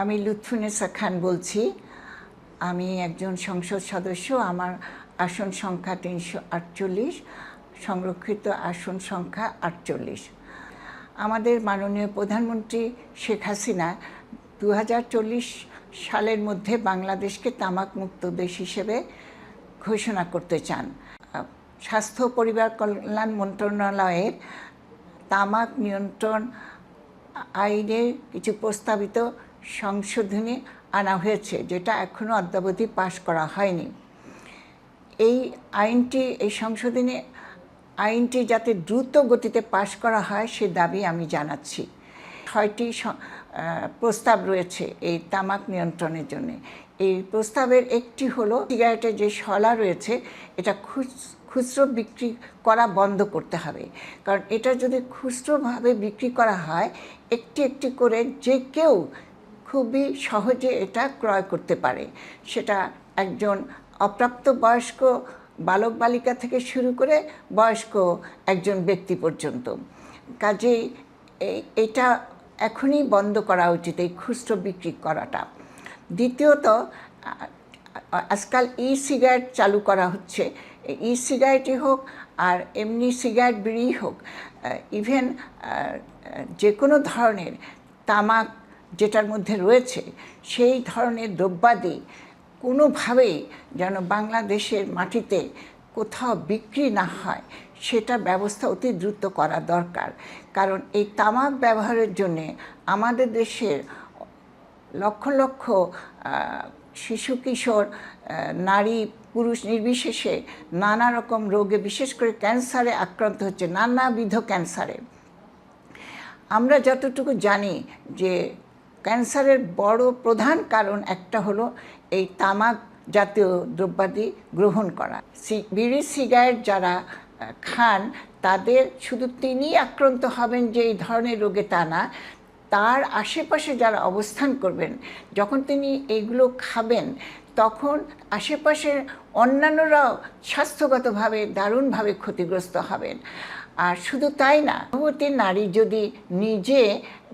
আমি লুৎফুনেসা খান বলছি। আমি একজন সংসদ সদস্য। আমার আসন সংখ্যা তিনশো আটচল্লিশ, সংরক্ষিত আসন সংখ্যা আটচল্লিশ। আমাদের মাননীয় প্রধানমন্ত্রী শেখ হাসিনা দু হাজার চল্লিশ সালের মধ্যে বাংলাদেশকে তামাক মুক্ত দেশ হিসেবে ঘোষণা করতে চান। স্বাস্থ্য পরিবার কল্যাণ মন্ত্রণালয়ের তামাক নিয়ন্ত্রণ আইনে কিছু প্রস্তাবিত সংশোধনী আনা হয়েছে, যেটা এখনও অদ্যাবধি পাশ করা হয়নি। এই আইনটি, এই সংশোধনী আইনটি যাতে দ্রুত গতিতে পাশ করা হয়, সে দাবি আমি জানাচ্ছি। ছয়টি প্রস্তাব রয়েছে এই তামাক নিয়ন্ত্রণের জন্য। এই প্রস্তাবের একটি হলো সিগারেটের যে শলা রয়েছে, এটা খুচরো বিক্রি করা বন্ধ করতে হবে। কারণ এটা যদি খুচরোভাবে বিক্রি করা হয়, একটি একটি করে যে কেউ খুবই সহজে এটা ক্রয় করতে পারে। সেটা একজন অপ্রাপ্ত বয়স্ক বালক বালিকা থেকে শুরু করে বয়স্ক একজন ব্যক্তি পর্যন্ত। কাজেই এটা এখনই বন্ধ করা উচিত এই খুচরো বিক্রি করাটা। দ্বিতীয়ত আজকাল ই সিগারেট চালু করা হচ্ছে। ই সিগারেটই হোক আর এমনি সিগারেট বিড়ি হোক ইভেন যে কোনো ধরনের তামাক যেটার মধ্যে রয়েছে, সেই ধরনের দ্রব্যাদি কোনোভাবেই যেন বাংলাদেশের মাটিতে কোথাও বিক্রি না হয়, সেটা ব্যবস্থা অতি দ্রুত করা দরকার। কারণ এই তামাক ব্যবহারের জন্যে আমাদের দেশের লক্ষ লক্ষ শিশু, কিশোর নারী, পুরুষ নির্বিশেষে নানা রকম রোগে, বিশেষ করে ক্যান্সারে আক্রান্ত হচ্ছে, নানাবিধ ক্যান্সারে। আমরা যতটুকু জানি যে ক্যান্সারের বড় প্রধান কারণ একটা হলো এই তামাক জাতীয় দ্রব্যাদি গ্রহণ করা। বিড়ি, সিগারেট যারা খান, তাদের শুধু তিনি আক্রান্ত হবেন যে এই ধরনের রোগে তা না, তার আশেপাশে যারা অবস্থান করবেন, যখন তিনি এইগুলো খাবেন, তখন আশেপাশের অন্যান্যরাও স্বাস্থ্যগতভাবে দারুণভাবে ক্ষতিগ্রস্ত হবেন। আর শুধু তাই না গর্ভবতী নারী যদি নিজে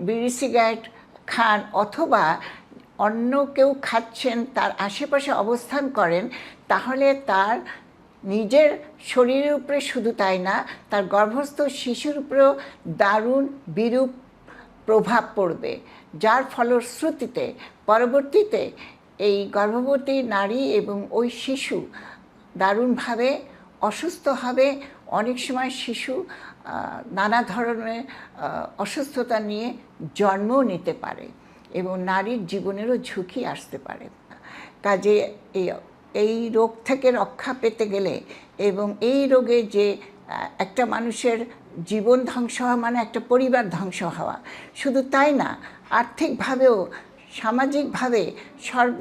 বিড়ি, সিগারেট খান অথবা অন্য কেউ খাচ্ছেন, তার আশেপাশে অবস্থান করেন, তাহলে তার নিজের শরীরের উপরে শুধু তাই না, তার গর্ভস্থ শিশুর উপরেও দারুণ বিরূপ প্রভাব পড়বে। যার ফলশ্রুতিতে, পরবর্তীতে এই গর্ভবতী নারী এবং ওই শিশু দারুণভাবে অসুস্থ হবে। অনেক সময় শিশু নানা ধরনের অসুস্থতা নিয়ে জন্মও নিতে পারে এবং নারীর জীবনেরও ঝুঁকি আসতে পারে। কাজে এই এই রোগ থেকে রক্ষা পেতে গেলে এবং এই রোগে যে একটা মানুষের জীবন ধ্বংস হওয়া মানে একটা পরিবার ধ্বংস হওয়া, শুধু তাই না, আর্থিকভাবেও, সামাজিকভাবে সর্ব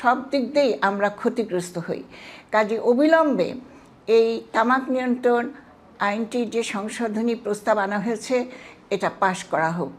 সব দিক দিয়েই আমরা ক্ষতিগ্রস্ত হই। কাজে অবিলম্বে এই তামাক নিয়ন্ত্রণ আইনটির যে সংশোধনী প্রস্তাব আনা হয়েছে এটা পাশ করা হোক।